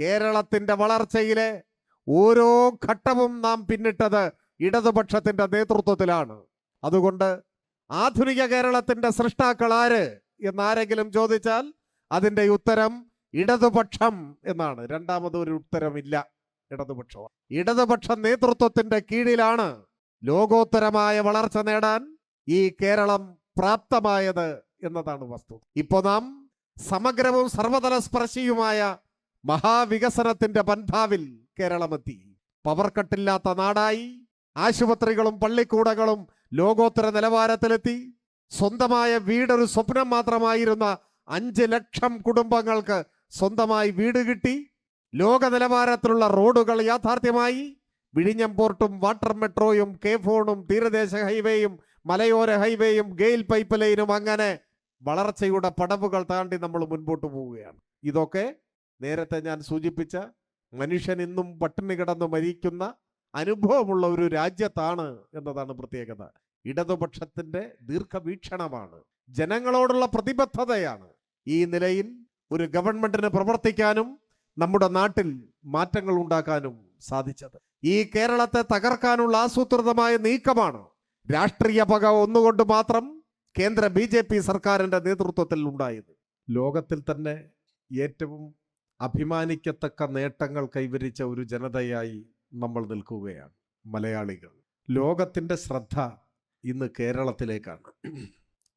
കേരളത്തിന്റെ വളർച്ചയിലെ ഓരോ ഘട്ടവും നാം പിന്നിട്ടത് ഇടതുപക്ഷത്തിന്റെ നേതൃത്വത്തിലാണ്. അതുകൊണ്ട് ആധുനിക കേരളത്തിന്റെ സൃഷ്ടാക്കൾ ആര് എന്നാരെങ്കിലും ചോദിച്ചാൽ അതിന്റെ ഉത്തരം ഇടതുപക്ഷം എന്നാണ്. രണ്ടാമത് ഒരു ഉത്തരമില്ല ഇടതുപക്ഷം ഇടതുപക്ഷ നേതൃത്വത്തിന്റെ കീഴിലാണ് ലോകോത്തരമായ വളർച്ച നേടാൻ ഈ കേരളം പ്രാപ്തമായത് എന്നതാണ് വസ്തു. ഇപ്പോ നാം സമഗ്രവും സർവതല സ്പർശിയുമായ മഹാവികസനത്തിന്റെ പൻഭാവിൽ കേരളമെത്തി. പവർ കട്ടില്ലാത്ത നാടായി. ആശുപത്രികളും പള്ളിക്കൂടങ്ങളും ലോകോത്തര നിലവാരത്തിലെത്തി. സ്വന്തമായ വീടൊരു സ്വപ്നം മാത്രമായിരുന്ന അഞ്ച് ലക്ഷം കുടുംബങ്ങൾക്ക് സ്വന്തമായി വീട് കിട്ടി. ലോക നിലവാരത്തിലുള്ള റോഡുകൾ യാഥാർത്ഥ്യമായി. വിഴിഞ്ഞം പോർട്ടും വാട്ടർ മെട്രോയും കെ ഫോണും തീരദേശ ഹൈവേയും മലയോര ഹൈവേയും ഗെയിൽ പൈപ്പ് ലൈനും അങ്ങനെ വളർച്ചയുടെ പടവുകൾ താണ്ടി നമ്മൾ മുൻപോട്ട് പോവുകയാണ്. ഇതൊക്കെ നേരത്തെ ഞാൻ സൂചിപ്പിച്ച മനുഷ്യൻ ഇന്നും പട്ടിണി കിടന്ന് മരിക്കുന്ന അനുഭവമുള്ള ഒരു രാജ്യത്താണ് എന്നതാണ് പ്രത്യേകത. ഇടതുപക്ഷത്തിന്റെ ദീർഘവീക്ഷണമാണ്. ജനങ്ങളോടുള്ള പ്രതിബദ്ധതയാണ്. ഈ നിലയിൽ ഒരു ഗവൺമെന്റിന് പ്രവർത്തിക്കാനും നമ്മുടെ നാട്ടിൽ മാറ്റങ്ങൾ ഉണ്ടാക്കാനും സാധിച്ചത്. ഈ കേരളത്തെ തകർക്കാനുള്ള ആസൂത്രിതമായ നീക്കമാണ് രാഷ്ട്രീയ പക ഒന്നുകൊണ്ട് മാത്രം കേന്ദ്ര ബി സർക്കാരിന്റെ നേതൃത്വത്തിൽ ഉണ്ടായത്. ലോകത്തിൽ തന്നെ ഏറ്റവും അഭിമാനിക്കത്തക്ക നേട്ടങ്ങൾ കൈവരിച്ച ഒരു ജനതയായി നമ്മൾ നിൽക്കുകയാണ്. മലയാളികൾ. ലോകത്തിന്റെ ശ്രദ്ധ ഇന്ന് കേരളത്തിലേക്കാണ്.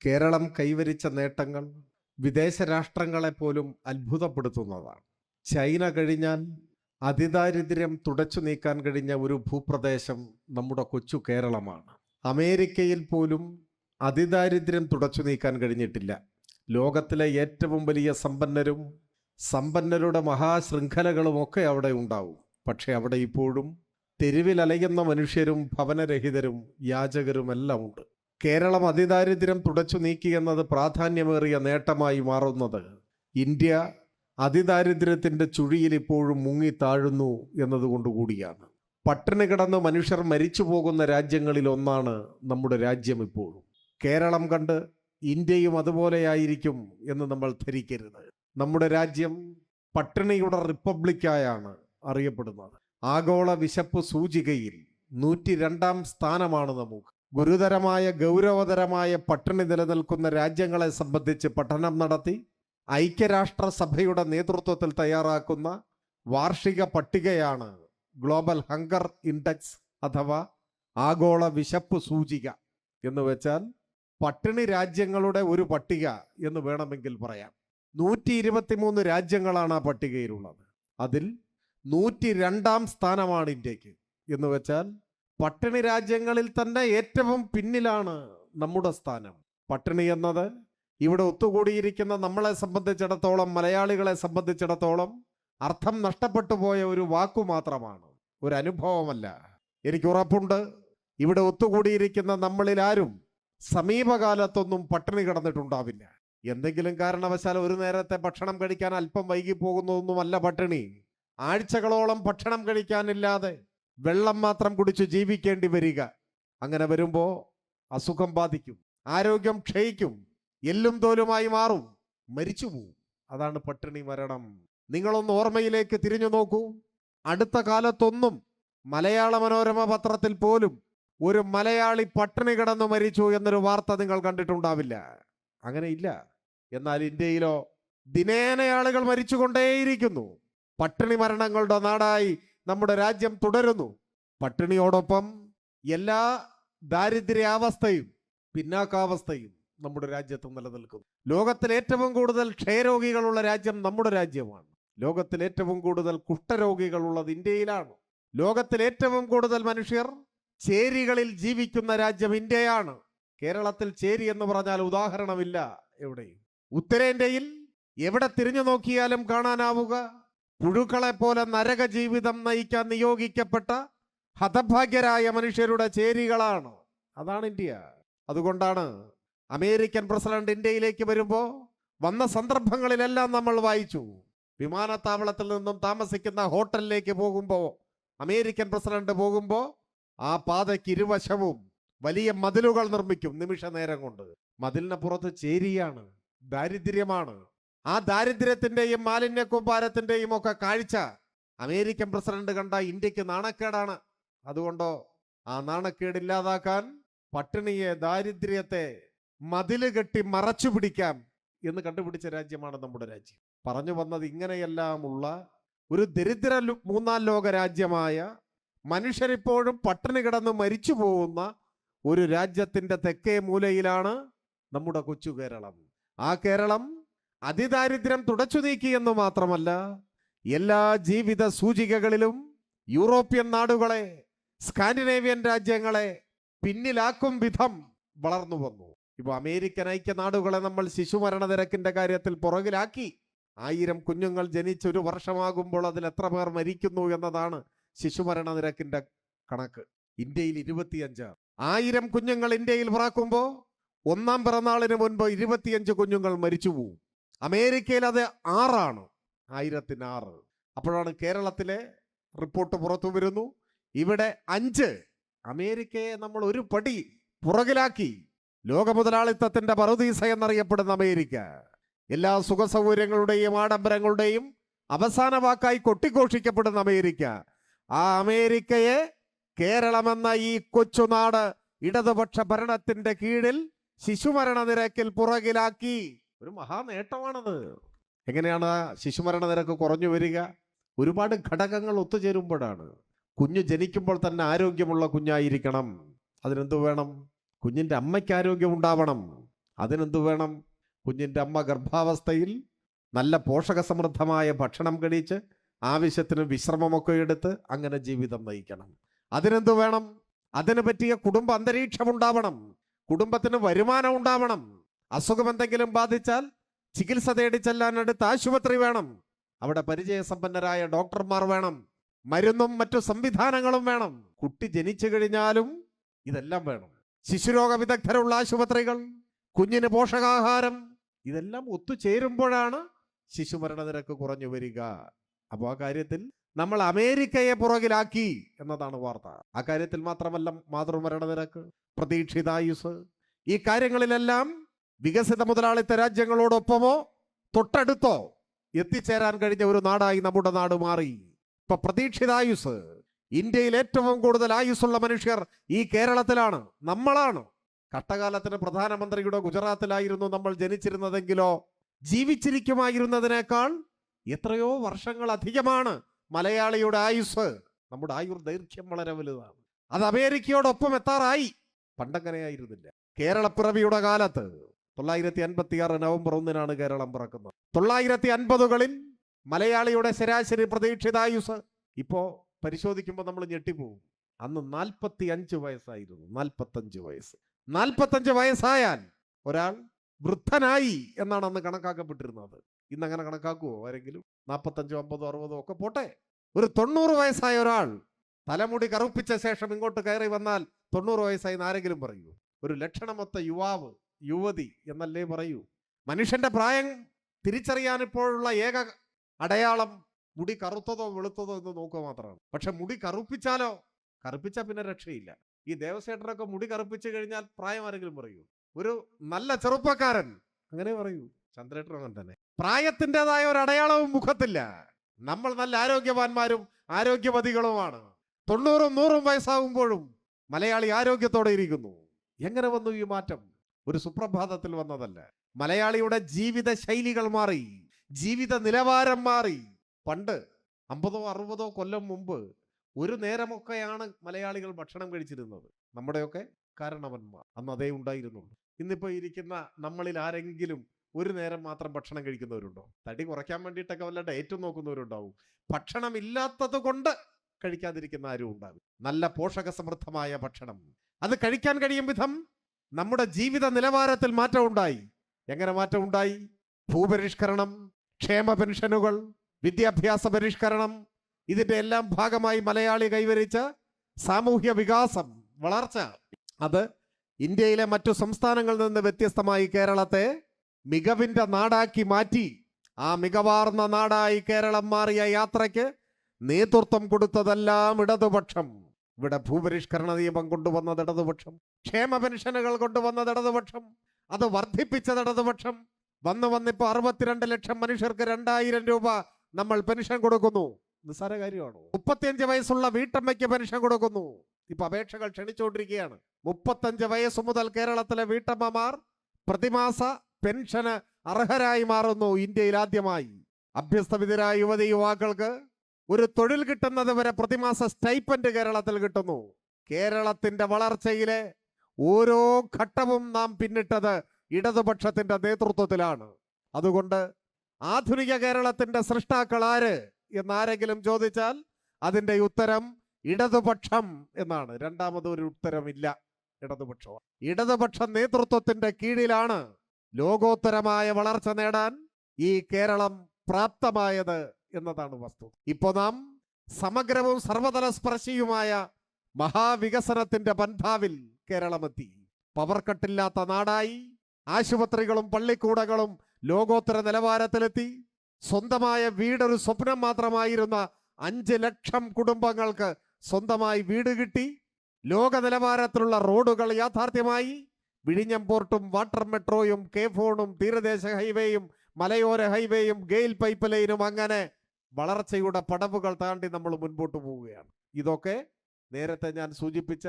കേരളം കൈവരിച്ച നേട്ടങ്ങൾ വിദേശ രാഷ്ട്രങ്ങളെ പോലും അത്ഭുതപ്പെടുത്തുന്നതാണ്. ചൈന കഴിഞ്ഞാൽ അതിദാരിദ്ര്യം തുടച്ചു നീക്കാൻ കഴിഞ്ഞ ഒരു ഭൂപ്രദേശം നമ്മുടെ കൊച്ചു കേരളമാണ്. അമേരിക്കയിൽ പോലും അതിദാരിദ്ര്യം തുടച്ചു നീക്കാൻ കഴിഞ്ഞിട്ടില്ല. ലോകത്തിലെ ഏറ്റവും വലിയ സമ്പന്നരും സമ്പന്നരുടെ മഹാശൃംഖലകളും ഒക്കെ അവിടെ ഉണ്ടാവും. പക്ഷെ അവിടെ ഇപ്പോഴും തെരുവിലലയുന്ന മനുഷ്യരും ഭവനരഹിതരും യാചകരുമെല്ലാം ഉണ്ട്. കേരളം അതിദാരിദ്ര്യം തുടച്ചു നീക്കി എന്നത് പ്രാധാന്യമേറിയ നേട്ടമായി മാറുന്നത് ഇന്ത്യ അതിദാരിദ്ര്യത്തിന്റെ ചുഴിയിൽ ഇപ്പോഴും മുങ്ങി താഴുന്നു എന്നതുകൊണ്ടുകൂടിയാണ് പട്ടിണി കിടന്ന് മനുഷ്യർ മരിച്ചു പോകുന്ന രാജ്യങ്ങളിൽ ഒന്നാണ് നമ്മുടെ രാജ്യം ഇപ്പോഴും. കേരളം കണ്ട് ഇന്ത്യയും അതുപോലെയായിരിക്കും എന്ന് നമ്മൾ ധരിക്കരുത്. നമ്മുടെ രാജ്യം പട്ടിണിയുടെ റിപ്പബ്ലിക്കായാണ് അറിയപ്പെടുന്നത്. ആഗോള വിശപ്പ് സൂചികയിൽ നൂറ്റി രണ്ടാം സ്ഥാനമാണ് നമുക്ക്. ഗുരുതരമായ ഗൗരവതരമായ പട്ടിണി നിലനിൽക്കുന്ന രാജ്യങ്ങളെ സംബന്ധിച്ച് പഠനം നടത്തി ഐക്യരാഷ്ട്രസഭയുടെ നേതൃത്വത്തിൽ തയ്യാറാക്കുന്ന വാർഷിക പട്ടികയാണ് ഗ്ലോബൽ ഹങ്കർ ഇൻഡെക്സ് അഥവാ ആഗോള വിശപ്പ് സൂചിക എന്ന് വെച്ചാൽ പട്ടിണി രാജ്യങ്ങളുടെ ഒരു പട്ടിക എന്ന് വേണമെങ്കിൽ പറയാം. നൂറ്റി ഇരുപത്തിമൂന്ന് രാജ്യങ്ങളാണ് ആ പട്ടികയിലുള്ളത്. അതിൽ നൂറ്റി രണ്ടാം സ്ഥാനമാണ് ഇന്ത്യയ്ക്ക്. എന്ന് വെച്ചാൽ പട്ടിണി രാജ്യങ്ങളിൽ തന്നെ ഏറ്റവും പിന്നിലാണ് നമ്മുടെ സ്ഥാനം. പട്ടിണി എന്നത് ഇവിടെ ഒത്തുകൂടിയിരിക്കുന്ന നമ്മളെ സംബന്ധിച്ചിടത്തോളം മലയാളികളെ സംബന്ധിച്ചിടത്തോളം അർത്ഥം നഷ്ടപ്പെട്ടു പോയ ഒരു വാക്കു മാത്രമാണ്. ഒരു അനുഭവമല്ല. എനിക്ക് ഉറപ്പുണ്ട്. ഇവിടെ ഒത്തുകൂടിയിരിക്കുന്ന നമ്മളിൽ ആരും സമീപകാലത്തൊന്നും പട്ടിണി കിടന്നിട്ടുണ്ടാവില്ല. എന്തെങ്കിലും കാരണവശാൽ ഒരു നേരത്തെ ഭക്ഷണം കഴിക്കാൻ അല്പം വൈകി പോകുന്നതൊന്നുമല്ല പട്ടിണി. ആഴ്ചകളോളം ഭക്ഷണം കഴിക്കാനില്ലാതെ വെള്ളം മാത്രം കുടിച്ച് ജീവിക്കേണ്ടി വരിക. അങ്ങനെ വരുമ്പോൾ അസുഖം ബാധിക്കും. ആരോഗ്യം ക്ഷയിക്കും. എല്ലും തോലുമായി മാറും. മരിച്ചു പോവും. അതാണ് പട്ടിണി മരണം. നിങ്ങളൊന്ന് ഓർമ്മയിലേക്ക് തിരിഞ്ഞു നോക്കൂ. അടുത്ത കാലത്തൊന്നും മലയാള മനോരമ പത്രത്തിൽ പോലും ഒരു മലയാളി പട്ടിണി കിടന്നു മരിച്ചു എന്നൊരു വാർത്ത നിങ്ങൾ കണ്ടിട്ടുണ്ടാവില്ല. അങ്ങനെ ഇല്ല. എന്നാൽ ഇന്ത്യയിലോ ദിനേന ആളുകൾ മരിച്ചുകൊണ്ടേയിരിക്കുന്നു. പട്ടിണി മരണങ്ങളുടെ നാടായി നമ്മുടെ രാജ്യം തുടരുന്നു. പട്ടിണിയോടൊപ്പം എല്ലാ ദാരിദ്ര്യാവസ്ഥയും പിന്നാക്കാവസ്ഥയും നമ്മുടെ രാജ്യത്ത് നിലനിൽക്കുന്നു. ലോകത്തിൽ ഏറ്റവും കൂടുതൽ ക്ഷയരോഗികളുള്ള രാജ്യം നമ്മുടെ രാജ്യമാണ്. ലോകത്തിൽ ഏറ്റവും കൂടുതൽ കുഷ്ഠരോഗികളുള്ളത് ഇന്ത്യയിലാണ്. ലോകത്തിൽ ഏറ്റവും കൂടുതൽ മനുഷ്യർ ചേരികളിൽ ജീവിക്കുന്ന രാജ്യം ഇന്ത്യയാണ്. കേരളത്തിൽ ചേരി എന്ന് പറഞ്ഞാൽ ഉദാഹരണമില്ല എവിടെയും. ഉത്തരേന്ത്യയിൽ എവിടെ തിരിഞ്ഞു നോക്കിയാലും കാണാനാവുക. പുഴുക്കളെ പോലെ നരക ജീവിതം നയിക്കാൻ നിയോഗിക്കപ്പെട്ട ഹതഭാഗ്യരായ മനുഷ്യരുടെ ചേരികളാണ്. അതാണ് ഇന്ത്യ. അതുകൊണ്ടാണ് അമേരിക്കൻ പ്രസിഡന്റ് ഇന്ത്യയിലേക്ക് വരുമ്പോൾ വന്ന സന്ദർഭങ്ങളിലെല്ലാം നമ്മൾ വായിച്ചു. വിമാനത്താവളത്തിൽ നിന്നും താമസിക്കുന്ന ഹോട്ടലിലേക്ക് പോകുമ്പോൾ അമേരിക്കൻ പ്രസിഡന്റ് പോകുമ്പോൾ ആ പാതയ്ക്ക് ഇരുവശവും വലിയ മതിലുകൾ നിർമ്മിക്കും നിമിഷ നേരം കൊണ്ട്. മതിലിന് പുറത്ത് ചേരിയാണ്. ദാരിദ്ര്യമാണ്. ആ ദാരിദ്ര്യത്തിന്റെയും മാലിന്യ കൂമ്പാരത്തിന്റെയും ഒക്കെ കാഴ്ച അമേരിക്കൻ പ്രസിഡന്റ് കണ്ട ഇന്ത്യയ്ക്ക് നാണക്കേടാണ്. അതുകൊണ്ടോ ആ നാണക്കേട് ഇല്ലാതാക്കാൻ പട്ടിണിയെ ദാരിദ്ര്യത്തെ മതിൽ കെട്ടി മറച്ചു പിടിക്കാം എന്ന് കണ്ടുപിടിച്ച രാജ്യമാണ് നമ്മുടെ രാജ്യം. പറഞ്ഞു വന്നത് ഇങ്ങനെയെല്ലാമുള്ള ഒരു ദരിദ്ര മൂന്നാം ലോക രാജ്യമായ മനുഷ്യരിപ്പോഴും പട്ടിണി കിടന്ന് മരിച്ചു പോകുന്ന ഒരു രാജ്യത്തിന്റെ തെക്കേ മൂലയിലാണ് നമ്മുടെ കൊച്ചു കേരളം. ആ കേരളം അതിദാരിദ്ര്യം തുടച്ചു എന്ന് മാത്രമല്ല എല്ലാ ജീവിത സൂചികകളിലും യൂറോപ്യൻ നാടുകളെ സ്കാൻഡിനേവിയൻ രാജ്യങ്ങളെ പിന്നിലാക്കും വിധം വളർന്നു വന്നു. ഇപ്പൊ അമേരിക്കൻ ഐക്യ ഐക്യനാടുകളെ നമ്മൾ ശിശുമരണ നിരക്കിന്റെ കാര്യത്തിൽ പുറകിലാക്കി. ആയിരം കുഞ്ഞുങ്ങൾ ജനിച്ച ഒരു വർഷമാകുമ്പോൾ അതിൽ എത്ര പേർ മരിക്കുന്നു എന്നതാണ് ശിശുമരണ നിരക്കിന്റെ കണക്ക്. ഇന്ത്യയിൽ ഇരുപത്തിയഞ്ച്. ആയിരം കുഞ്ഞുങ്ങൾ ഇന്ത്യയിൽ പിറക്കുമ്പോൾ ഒന്നാം പിറന്നാളിന് മുൻപ് ഇരുപത്തിയഞ്ച് കുഞ്ഞുങ്ങൾ മരിച്ചു പോവും. അമേരിക്കയിൽ അത് ആറാണ്. ആയിരത്തിന് ആറ് അപ്പോഴാണ് കേരളത്തിലെ റിപ്പോർട്ട് പുറത്തു വരുന്നു. ഇവിടെ അഞ്ച് അമേരിക്കയെ നമ്മൾ ഒരു പടി പുറകിലാക്കി. ലോക മുതലാളിത്തത്തിന്റെ പറുദീസ എന്നറിയപ്പെടുന്ന അമേരിക്ക. എല്ലാ സുഖ സൗകര്യങ്ങളുടെയും ആഡംബരങ്ങളുടെയും അവസാന വാക്കായി കൊട്ടിഘോഷിക്കപ്പെടുന്ന അമേരിക്ക. ആ അമേരിക്കയെ കേരളമെന്ന ഈ കൊച്ചുനാട് ഇടതുപക്ഷ ഭരണത്തിന്റെ കീഴിൽ ശിശുമരണ നിരക്കിൽ പുറകിലാക്കി. ഒരു മഹാ നേട്ടമാണത് എങ്ങനെയാണ് ശിശുമരണ നിരക്ക് കുറഞ്ഞു വരിക? ഒരുപാട് ഘടകങ്ങൾ ഒത്തുചേരുമ്പോഴാണ്. കുഞ്ഞ് ജനിക്കുമ്പോൾ തന്നെ ആരോഗ്യമുള്ള കുഞ്ഞായിരിക്കണം. അതിനെന്തു വേണം? കുഞ്ഞിന്റെ അമ്മയ്ക്ക് ആരോഗ്യം ഉണ്ടാവണം. അതിനെന്തു വേണം? കുഞ്ഞിന്റെ അമ്മ ഗർഭാവസ്ഥയിൽ നല്ല പോഷകസമൃദ്ധമായ ഭക്ഷണം കഴിച്ച് ആവശ്യത്തിന് വിശ്രമമൊക്കെ എടുത്ത് അങ്ങനെ ജീവിതം നയിക്കണം. അതിനെന്തു വേണം? അതിന് പറ്റിയ കുടുംബ അന്തരീക്ഷം ഉണ്ടാവണം കുടുംബത്തിന് വരുമാനം ഉണ്ടാവണം. അസുഖം എന്തെങ്കിലും ബാധിച്ചാൽ ചികിത്സ തേടി ചെല്ലാൻ അടുത്ത ആശുപത്രി വേണം. അവിടെ പരിചയസമ്പന്നരായ ഡോക്ടർമാർ വേണം. മരുന്നും മറ്റു സംവിധാനങ്ങളും വേണം. കുട്ടി ജനിച്ചു കഴിഞ്ഞാലും ഇതെല്ലാം വേണം. ശിശുരോഗ വിദഗ്ധരുള്ള ആശുപത്രികൾ കുഞ്ഞിന് പോഷകാഹാരം ഇതെല്ലാം ഒത്തുചേരുമ്പോഴാണ് ശിശുമരണ നിരക്ക് കുറഞ്ഞു വരിക. അപ്പോൾ ആ കാര്യത്തിൽ നമ്മൾ അമേരിക്കയെ പുറകിലാക്കി എന്നതാണ് വാർത്ത. ആ കാര്യത്തിൽ മാത്രമല്ല മാതൃമരണ നിരക്ക് പ്രതീക്ഷിതായുസ് ഈ കാര്യങ്ങളിലെല്ലാം വികസിത മുതലാളിത്ത രാജ്യങ്ങളോടൊപ്പമോ തൊട്ടടുത്തോ എത്തിച്ചേരാൻ കഴിഞ്ഞ ഒരു നാടായി നമ്മുടെ നാട് മാറി. ഇപ്പൊ പ്രതീക്ഷിതായുസ് ഇന്ത്യയിൽ ഏറ്റവും കൂടുതൽ ആയുസ്സുള്ള മനുഷ്യർ ഈ കേരളത്തിലാണ്. നമ്മളാണ്. കട്ടകാലത്തിന് പ്രധാനമന്ത്രിയുടെ ഗുജറാത്തിലായിരുന്നു നമ്മൾ ജനിച്ചിരുന്നതെങ്കിലോ ജീവിച്ചിരിക്കുമായിരുന്നതിനേക്കാൾ എത്രയോ വർഷങ്ങൾ അധികമാണ് മലയാളിയുടെ ആയുസ് നമ്മുടെ ആയുർ ദൈർഘ്യം വളരെ വലുതാണ്. അത് അമേരിക്കയോടൊപ്പം എത്താറായി. പണ്ടങ്ങനെയായിരുന്നില്ല. കേരളപ്പിറവിയുടെ കാലത്ത് തൊള്ളായിരത്തി അൻപത്തി ആറ് നവംബർ ഒന്നിനാണ് കേരളം പിറക്കുന്നത്. തൊള്ളായിരത്തി അൻപതുകളിൽ മലയാളിയുടെ ശരാശരി പ്രതീക്ഷിത ആയുസ് ഇപ്പോ പരിശോധിക്കുമ്പോൾ നമ്മൾ ഞെട്ടിപ്പോവും അന്ന് നാൽപ്പത്തി അഞ്ച് വയസ്സായിരുന്നു. നാൽപ്പത്തഞ്ച് വയസ്സ്. നാൽപ്പത്തഞ്ച് വയസ്സായാൽ ഒരാൾ വൃദ്ധനായി എന്നാണ് അന്ന് കണക്കാക്കപ്പെട്ടിരുന്നത്. ഇന്ന് അങ്ങനെ കണക്കാക്കുമോ ആരെങ്കിലും നാൽപ്പത്തഞ്ചോ അമ്പതോ അറുപതോ ഒക്കെ പോട്ടെ. ഒരു തൊണ്ണൂറ് വയസ്സായ ഒരാൾ തലമുടി കറുപ്പിച്ച ശേഷം ഇങ്ങോട്ട് കയറി വന്നാൽ തൊണ്ണൂറ് വയസ്സായി ആരെങ്കിലും പറയൂ? ഒരു ലക്ഷണമൊത്ത യുവാവ് യുവതി എന്നല്ലേ പറയൂ? മനുഷ്യന്റെ പ്രായം തിരിച്ചറിയാൻ ഇപ്പോഴുള്ള ഏക അടയാളം മുടി കറുത്തതോ വെളുത്തതോ എന്ന് നോക്കുക മാത്രമാണ്. പക്ഷെ മുടി കറുപ്പിച്ചാലോ? കറുപ്പിച്ചാൽ പിന്നെ രക്ഷയില്ല. ഈ ദേവസേട്ടനൊക്കെ മുടി കറുപ്പിച്ചു കഴിഞ്ഞാൽ പ്രായം ആരെങ്കിലും പറയൂ? ഒരു നല്ല ചെറുപ്പക്കാരൻ അങ്ങനെ പറയൂ. ചന്ദ്രേട്ടനും അങ്ങനെ തന്നെ പ്രായത്തിന്റെതായ ഒരു അടയാളവും മുഖത്തില്ല. നമ്മൾ നല്ല ആരോഗ്യവാന്മാരും ആരോഗ്യവതികളുമാണ്. തൊണ്ണൂറും നൂറും വയസ്സാകുമ്പോഴും മലയാളി ആരോഗ്യത്തോടെ ഇരിക്കുന്നു. എങ്ങനെ വന്നു ഈ മാറ്റം? ഒരു സുപ്രഭാതത്തിൽ വന്നതല്ല. മലയാളിയുടെ ജീവിത ശൈലികൾ മാറി. ജീവിത നിലവാരം മാറി. പണ്ട് അമ്പതോ അറുപതോ കൊല്ലം മുമ്പ് ഒരു നേരമൊക്കെയാണ് മലയാളികൾ ഭക്ഷണം കഴിച്ചിരുന്നത്. നമ്മുടെയൊക്കെ കാരണവന്മാർ അന്ന് അതേ ഉണ്ടായിരുന്നുള്ളൂ. ഇന്നിപ്പോ ഇരിക്കുന്ന നമ്മളിൽ ആരെങ്കിലും ഒരു നേരം മാത്രം ഭക്ഷണം കഴിക്കുന്നവരുണ്ടോ? തടി കുറയ്ക്കാൻ വേണ്ടിയിട്ടൊക്കെ വല്ല ഡയറ്റും നോക്കുന്നവരുണ്ടാവും. ഭക്ഷണം ഇല്ലാത്തത് കൊണ്ട് കഴിക്കാതിരിക്കുന്ന ആരും ഉണ്ടാവും നല്ല പോഷക സമൃദ്ധമായ ഭക്ഷണം. അത് കഴിക്കാൻ കഴിയും വിധം നമ്മുടെ ജീവിത നിലവാരത്തിൽ മാറ്റം ഉണ്ടായി. എങ്ങനെ മാറ്റം ഉണ്ടായി? ഭൂപരിഷ്കരണം ക്ഷേമ പെൻഷനുകൾ വിദ്യാഭ്യാസ പരിഷ്കരണം ഇതിന്റെ എല്ലാം ഭാഗമായി മലയാളി കൈവരിച്ച സാമൂഹ്യ വികാസം വളർച്ച. അത് ഇന്ത്യയിലെ മറ്റു സംസ്ഥാനങ്ങളിൽ നിന്ന് വ്യത്യസ്തമായി കേരളത്തെ മികവിന്റെ നാടാക്കി മാറ്റി. ആ മികവാർന്ന നാടായി കേരളം മാറിയ യാത്രയ്ക്ക് നേതൃത്വം കൊടുത്തതെല്ലാം ഇടതുപക്ഷം. ഇവിടെ ഭൂപരിഷ്കരണ നിയമം കൊണ്ടുവന്നത് ഇടതുപക്ഷം. ക്ഷേമ പെൻഷനുകൾ കൊണ്ടുവന്നത് ഇടതുപക്ഷം. അത് വർദ്ധിപ്പിച്ചത് ഇടതുപക്ഷം. വന്ന് വന്നിപ്പോ അറുപത്തിരണ്ട് ലക്ഷം മനുഷ്യർക്ക് രണ്ടായിരം രൂപ നമ്മൾ പെൻഷൻ കൊടുക്കുന്നു. നിസ്സാര കാര്യമാണോ? മുപ്പത്തിയഞ്ച് വയസ്സുള്ള വീട്ടമ്മയ്ക്ക് പെൻഷൻ കൊടുക്കുന്നു. ഇപ്പൊ അപേക്ഷകൾ ക്ഷണിച്ചുകൊണ്ടിരിക്കുകയാണ് മുപ്പത്തഞ്ച് വയസ്സ് മുതൽ കേരളത്തിലെ വീട്ടമ്മമാർ പ്രതിമാസ പെൻഷന് അർഹരായി മാറുന്നു ഇന്ത്യയിൽ ആദ്യമായി. അഭ്യസ്തവിതരായ യുവതി യുവാക്കൾക്ക് ഒരു തൊഴിൽ കിട്ടുന്നത് വരെ പ്രതിമാസ സ്റ്റൈപ്പൻഡ് കേരളത്തിൽ കിട്ടുന്നു. കേരളത്തിന്റെ വളർച്ചയിലെ ഓരോ ഘട്ടവും നാം പിന്നിട്ടത് ഇടതുപക്ഷത്തിന്റെ നേതൃത്വത്തിലാണ്. അതുകൊണ്ട് ആധുനിക കേരളത്തിന്റെ സൃഷ്ടാക്കൾ ആര് എന്നാരെങ്കിലും ചോദിച്ചാൽ അതിന്റെ ഉത്തരം ഇടതുപക്ഷം എന്നാണ്. രണ്ടാമത് ഒരു ഉത്തരമില്ല ഇടതുപക്ഷം. ഇടതുപക്ഷ നേതൃത്വത്തിന്റെ കീഴിലാണ് ലോകോത്തരമായ വളർച്ച നേടാൻ ഈ കേരളം പ്രാപ്തമായത് എന്നതാണ് വസ്തു. ഇപ്പോ നാം സമഗ്രവും സർവതല സ്പർശിയുമായ മഹാവികസനത്തിന്റെ പൻഭാവിൽ കേരളമെത്തി. പവർ കട്ടില്ലാത്ത നാടായി ആശുപത്രികളും പള്ളിക്കൂടങ്ങളും ലോകോത്തര നിലവാരത്തിലെത്തി. സ്വന്തമായ വീടൊരു സ്വപ്നം മാത്രമായിരുന്ന അഞ്ച് ലക്ഷം കുടുംബങ്ങൾക്ക് സ്വന്തമായി വീട് കിട്ടി. ലോക നിലവാരത്തിലുള്ള റോഡുകൾ യാഥാർത്ഥ്യമായി. വിഴിഞ്ഞം പോർട്ടും വാട്ടർ മെട്രോയും കെ ഫോണും തീരദേശ ഹൈവേയും മലയോര ഹൈവേയും ഗെയിൽ പൈപ്പ് ലൈനും അങ്ങനെ വളർച്ചയുടെ പടവുകൾ താണ്ടി നമ്മൾ മുൻപോട്ട് പോവുകയാണ്. ഇതൊക്കെ നേരത്തെ ഞാൻ സൂചിപ്പിച്ച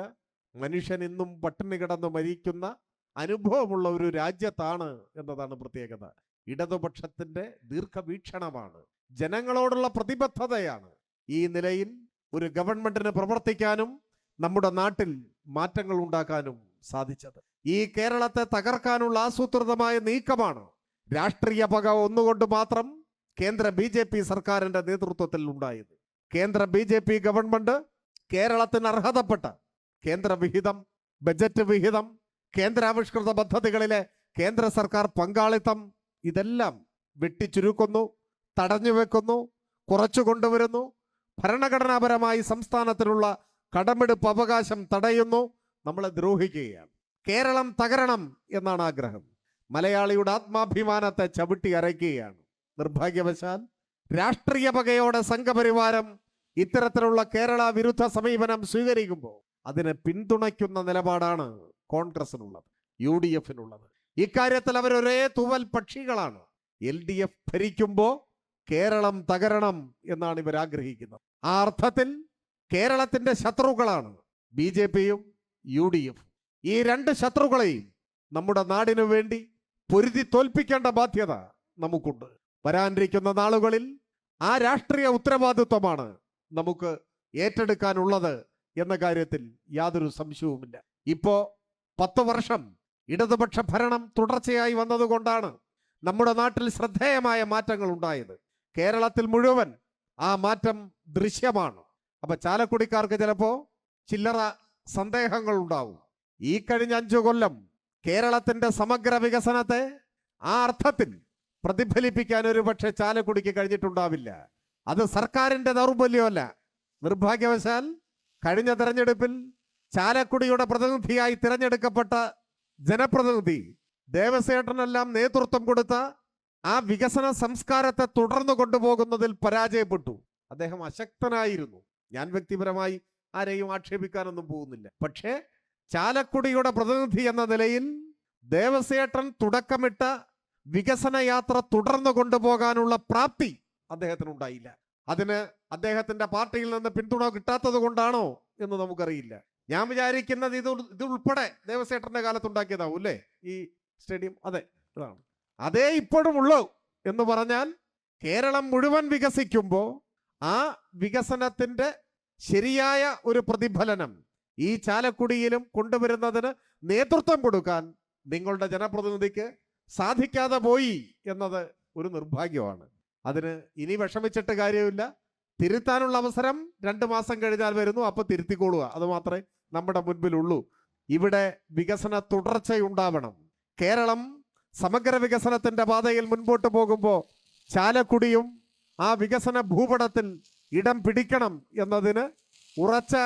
മനുഷ്യൻ ഇന്നും പട്ടിണി കിടന്ന് മരിക്കുന്ന അനുഭവമുള്ള ഒരു രാജ്യത്താണ് എന്നതാണ് പ്രത്യേകത. ഇടതുപക്ഷത്തിന്റെ ദീർഘവീക്ഷണമാണ്. ജനങ്ങളോടുള്ള പ്രതിബദ്ധതയാണ്. ഈ നിലയിൽ ഒരു ഗവൺമെന്റിന് പ്രവർത്തിക്കാനും നമ്മുടെ നാട്ടിൽ മാറ്റങ്ങൾ ഉണ്ടാക്കാനും സാധിച്ചത്. ഈ കേരളത്തെ തകർക്കാനുള്ള ആസൂത്രിതമായ നീക്കമാണ്. രാഷ്ട്രീയ പക ഒന്നുകൊണ്ട് മാത്രം കേന്ദ്ര ബി ജെ പി സർക്കാരിന്റെ നേതൃത്വത്തിൽ ഉണ്ടായത്. കേന്ദ്ര ബി ജെ പി ഗവൺമെന്റ് കേരളത്തിന് അർഹതപ്പെട്ട കേന്ദ്ര വിഹിതം ബജറ്റ് വിഹിതം കേന്ദ്രാവിഷ്കൃത പദ്ധതികളിലെ കേന്ദ്ര സർക്കാർ പങ്കാളിത്തം ഇതെല്ലാം വെട്ടിച്ചുരുക്കുന്നു തടഞ്ഞു വെക്കുന്നു കുറച്ചു കൊണ്ടുവരുന്നു ഭരണഘടനാപരമായി സംസ്ഥാനത്തിനുള്ള കടമെടുപ്പ് അവകാശം തടയുന്നു നമ്മളെ ദ്രോഹിക്കുകയാണ്. കേരളം തകരണം എന്നാണ് ആഗ്രഹം. മലയാളിയുടെ ആത്മാഭിമാനത്തെ ചവിട്ടി അരയ്ക്കുകയാണ്. നിർഭാഗ്യവശാൽ രാഷ്ട്രീയ പകയോടെ സംഘപരിവാരം ഇത്തരത്തിലുള്ള കേരള വിരുദ്ധ സമീപനം സ്വീകരിക്കുമ്പോൾ അതിനെ പിന്തുണയ്ക്കുന്ന നിലപാടാണ് കോൺഗ്രസിനുള്ളത് യു ഡി എഫിനുള്ളത് ഇക്കാര്യത്തിൽ അവർ ഒരേ തൂവൽ പക്ഷികളാണ്. എൽ ഡി എഫ് ഭരിക്കുമ്പോൾ കേരളം തകരണം എന്നാണ് ഇവർ ആഗ്രഹിക്കുന്നത്. ആ അർത്ഥത്തിൽ കേരളത്തിന്റെ ശത്രുക്കളാണ് ബി ജെ പിയും യു ഡി എഫും ഈ രണ്ട് ശത്രുക്കളെയും നമ്മുടെ നാടിനു വേണ്ടി പൊരുതി തോൽപ്പിക്കേണ്ട ബാധ്യത നമുക്കുണ്ട്. വരാനിരിക്കുന്ന നാളുകളിൽ ആ രാഷ്ട്രീയ ഉത്തരവാദിത്വമാണ് നമുക്ക് ഏറ്റെടുക്കാനുള്ളത് എന്ന കാര്യത്തിൽ യാതൊരു സംശയവുമില്ല. ഇപ്പോ പത്ത് വർഷം ഇടതുപക്ഷ ഭരണം തുടർച്ചയായി വന്നതുകൊണ്ടാണ് നമ്മുടെ നാട്ടിൽ ശ്രദ്ധേയമായ മാറ്റങ്ങൾ ഉണ്ടായത്. കേരളത്തിൽ മുഴുവൻ ആ മാറ്റം ദൃശ്യമാണ്. അപ്പൊ ചാലക്കുടിക്കാർക്ക് ചിലപ്പോ ചില്ലറ സന്ദേഹങ്ങൾ ഉണ്ടാവും ഈ കഴിഞ്ഞ അഞ്ചു കൊല്ലം കേരളത്തിന്റെ സമഗ്ര വികസനത്തെ ആ അർത്ഥത്തിൽ പ്രതിഫലിപ്പിക്കാൻ ഒരു പക്ഷെ ചാലക്കുടിക്ക് കഴിഞ്ഞിട്ടുണ്ടാവില്ല. അത് സർക്കാരിന്റെ ദൗർബല്യമല്ല. നിർഭാഗ്യവശാൽ കഴിഞ്ഞ തെരഞ്ഞെടുപ്പിൽ ചാലക്കുടിയുടെ പ്രതിനിധിയായി തിരഞ്ഞെടുക്കപ്പെട്ട ജനപ്രതിനിധി ദേവസേട്ടനെല്ലാം നേതൃത്വം കൊടുത്ത ആ വികസന സംസ്കാരത്തെ തുടർന്നു കൊണ്ടുപോകുന്നതിൽ പരാജയപ്പെട്ടു. അദ്ദേഹം അശക്തനായിരുന്നു. ഞാൻ വ്യക്തിപരമായി ആരെയും ആക്ഷേപിക്കാനൊന്നും പോകുന്നില്ല. പക്ഷേ ചാലക്കുടിയുടെ പ്രതിനിധി എന്ന നിലയിൽ ദേവസേട്ടൻ തുടക്കമിട്ട വികസന യാത്ര തുടർന്നു കൊണ്ടുപോകാനുള്ള പ്രാപ്തി അദ്ദേഹത്തിന് ഉണ്ടായില്ല അതിന് അദ്ദേഹത്തിന്റെ പാർട്ടിയിൽ നിന്ന് പിന്തുണ കിട്ടാത്തത് കൊണ്ടാണോ എന്ന് നമുക്കറിയില്ല. ഞാൻ വിചാരിക്കുന്നത് ഇത് ഇത് ദേവസേട്ടന്റെ കാലത്ത് ഉണ്ടാക്കിയതാവും അല്ലേ? ഈ സ്റ്റേഡിയം അതെ ഇതാണ്. അതേ ഇപ്പോഴും ഉള്ളൂ എന്ന് പറഞ്ഞാൽ കേരളം മുഴുവൻ വികസിക്കുമ്പോൾ ആ വികസനത്തിന്റെ ശരിയായ ഒരു പ്രതിഫലനം ഈ ചാലക്കുടിയിലും കൊണ്ടുവരുന്നതിന് നേതൃത്വം കൊടുക്കാൻ നിങ്ങളുടെ ജനപ്രതിനിധിക്ക് സാധിക്കാതെ പോയി എന്നത് ഒരു നിർഭാഗ്യമാണ്. അതിന് ഇനി വിഷമിച്ചിട്ട് കാര്യമില്ല. തിരുത്താനുള്ള അവസരം രണ്ട് മാസം കഴിഞ്ഞാൽ വരുന്നു. അപ്പോൾ തിരുത്തിക്കൊള്ളുക അത് മാത്രമേ നമ്മുടെ മുൻപിലുള്ളൂ. ഇവിടെ വികസന തുടർച്ചയുണ്ടാവണം. കേരളം സമഗ്ര വികസനത്തിന്റെ പാതയിൽ മുൻപോട്ട് പോകുമ്പോൾ ചാലക്കുടിയും ആ വികസന ഭൂപടത്തിൽ ഇടം പിടിക്കണം എന്നതിന് ഉറച്ച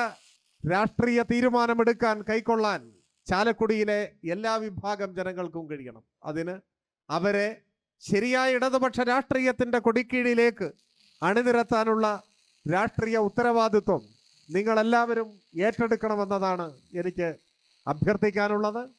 രാഷ്ട്രീയ തീരുമാനമെടുക്കാൻ കൈക്കൊള്ളാൻ ചാലക്കുടിയിലെ എല്ലാ വിഭാഗം ജനങ്ങൾക്കും കഴിയണം. അതിന് അവരെ ശരിയായ ഇടതുപക്ഷ രാഷ്ട്രീയത്തിന്റെ കൊടിക്കീഴിലേക്ക് അണിനിരത്താനുള്ള രാഷ്ട്രീയ ഉത്തരവാദിത്വം നിങ്ങളെല്ലാവരും ഏറ്റെടുക്കണമെന്നതാണ് എനിക്ക് അഭ്യർത്ഥിക്കാനുള്ളത്.